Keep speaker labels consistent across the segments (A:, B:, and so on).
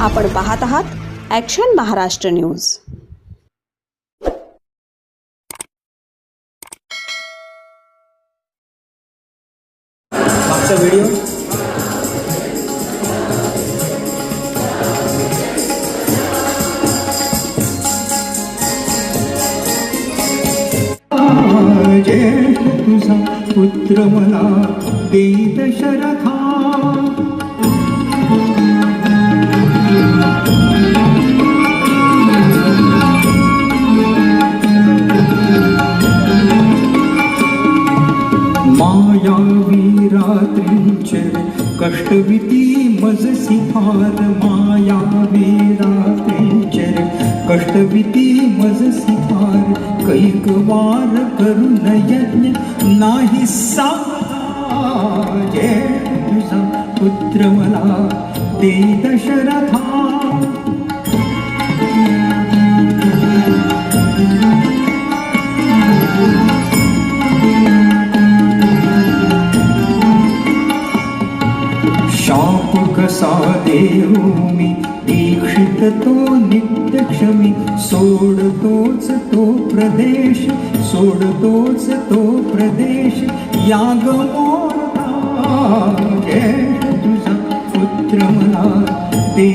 A: आपण पाहत आहात ॲक्शन महाराष्ट्र न्यूज
B: मागचा व्हिडिओ
C: जय तुझा पुत्र मला दशरथा कष्टविती मजसी फार माया वेरा वीरात्रींचे कष्टविती मजसी फार कैक वार करून यज्ञ नाही सावधा जय तुझा पुत्र मला ते दशरथा। thank you कसा देऊ मी दीक्षित तो नित्य क्षमी सोडतोच तो प्रदेश सोडतोच तो प्रदेश याग मोरता जय तुझा पुत्र मला ते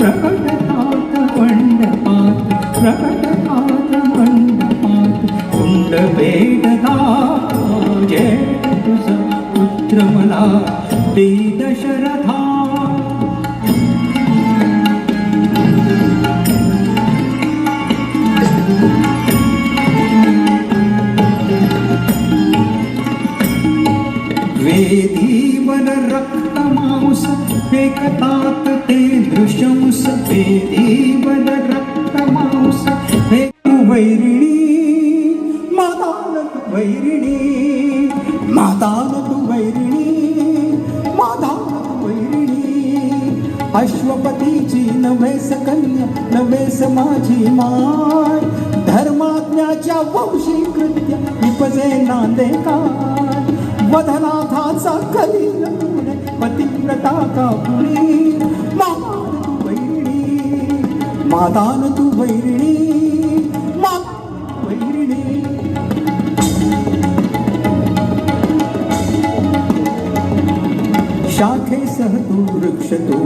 C: विघ्न प्रकटतात मंडपात प्रकटतात मंडपात कुंड वेददा जय तुझा पुत्र मला ते दशरथा वेदीवर रक्त मांस फेकतात ते. मांस नृशंस वेदीवर रक्त मांस हे तू वैरिणी माताल तू वैरिणी माताल तू वैरिणी माताल तू वैरिणी. अश्वपतीची नवेस कन्या नवेस माझी माय धर्माज्ञाच्या वंशी कृत्य विपजे नांदे काय. वधनाथाचा कलील पुणे पतिव्रता का पुणे. मादान तू वैरिणी मातान वैरिणी. शाखेसह तू वृक्ष तो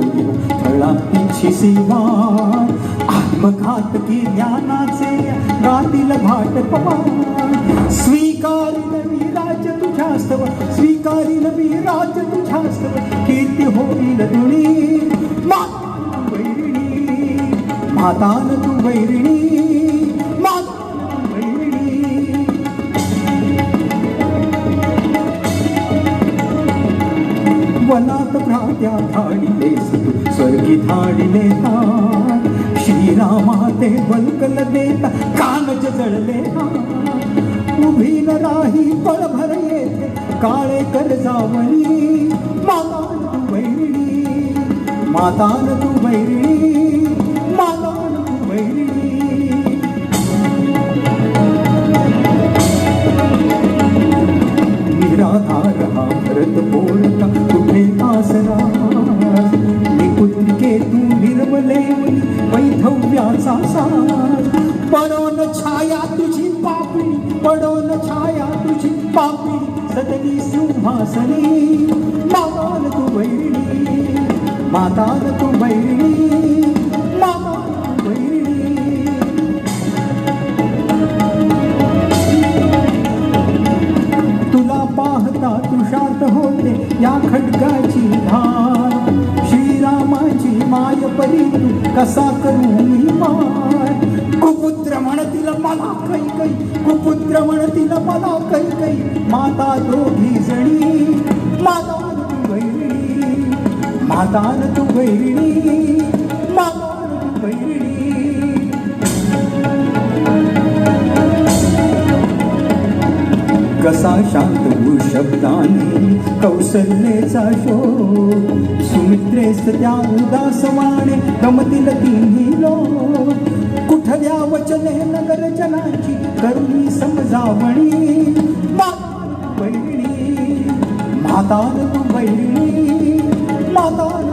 C: फळांची सीमा आत्मघातकी ज्ञानाचे गातील भाट पवार. स्वीकारिल मी राज तुझ्यास्तव स्वीकारिल मी राज तुझ्यास्तव कीर्ती होईल दुणी. मा मातान तू तू बैरिणी वनात भ्रात्या धाडिलेस स्वर्गी धाडिले श्रीरामा ते बलकल देता कानज जळले उभी न राही पळभर येते काळे कर जावणी मातान तू वैरिणी मातान तू बैरिणी निराधार हा भरत पोळका कुठे आसरा निपुत्रिके तू निर्मले वैधव्याचा सार पडोन छाया तुझी पापी पडोन छाया तुझी पापी सदनी सिंहासनी मातान तू वैरिणी मातान तू वैरिणी मातान तू वैरिणी पाहता तुषात होते या खडकाची धार. श्रीरामाची माय परी तू कसा करू मी मार? कुपुत्र म्हणतील मला कै कै कुपुत्र म्हणतील मला कै कै माता दोघी जणी माता तू बहिणी माता तू बहिणी माता तू बहिणी. कसा शांत शब्दाने कौशल्येचा शोध. सुमित्रेस त्या उदासवाने गमतील तिन्ही लोक. कुठल्या वचने नगर जनाची करुणी समजावणी. बहिणी तू बहिणी मातान तू वैरिणी मातान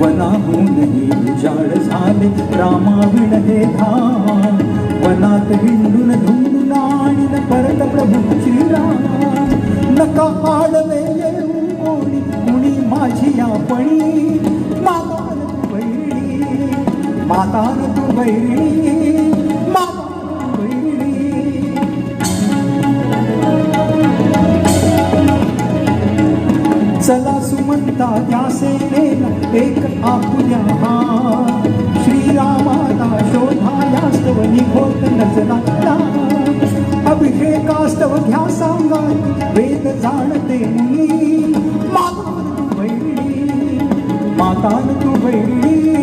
C: वनाहूनही उजाड झाले रामाविण हे धाम मनात हिंडून धुंडून आणीन परत प्रभू श्रीराम नका आडवे येऊ कोणी कुणी माझी आपणी. मातान तू बैरी मातान तू वैरिणी चला सुमंता त्या सेनेला एक आपुल्या हा श्रीरामाता शोधायास्तव निघोत नसला अभिषेकास्तव घ्या सांगा वेद जाणते मुनी मातान तू वैरिणी माता तू वैरिणी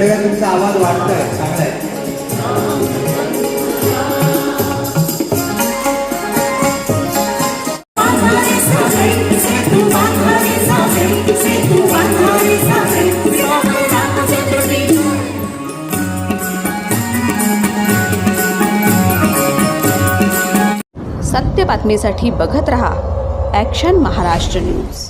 C: बंधारे
D: तुमचा आवाज
B: रामचंद्र की जय
A: सत्य बातमीसाठी बघत रहा ॲक्शन महाराष्ट्र न्यूज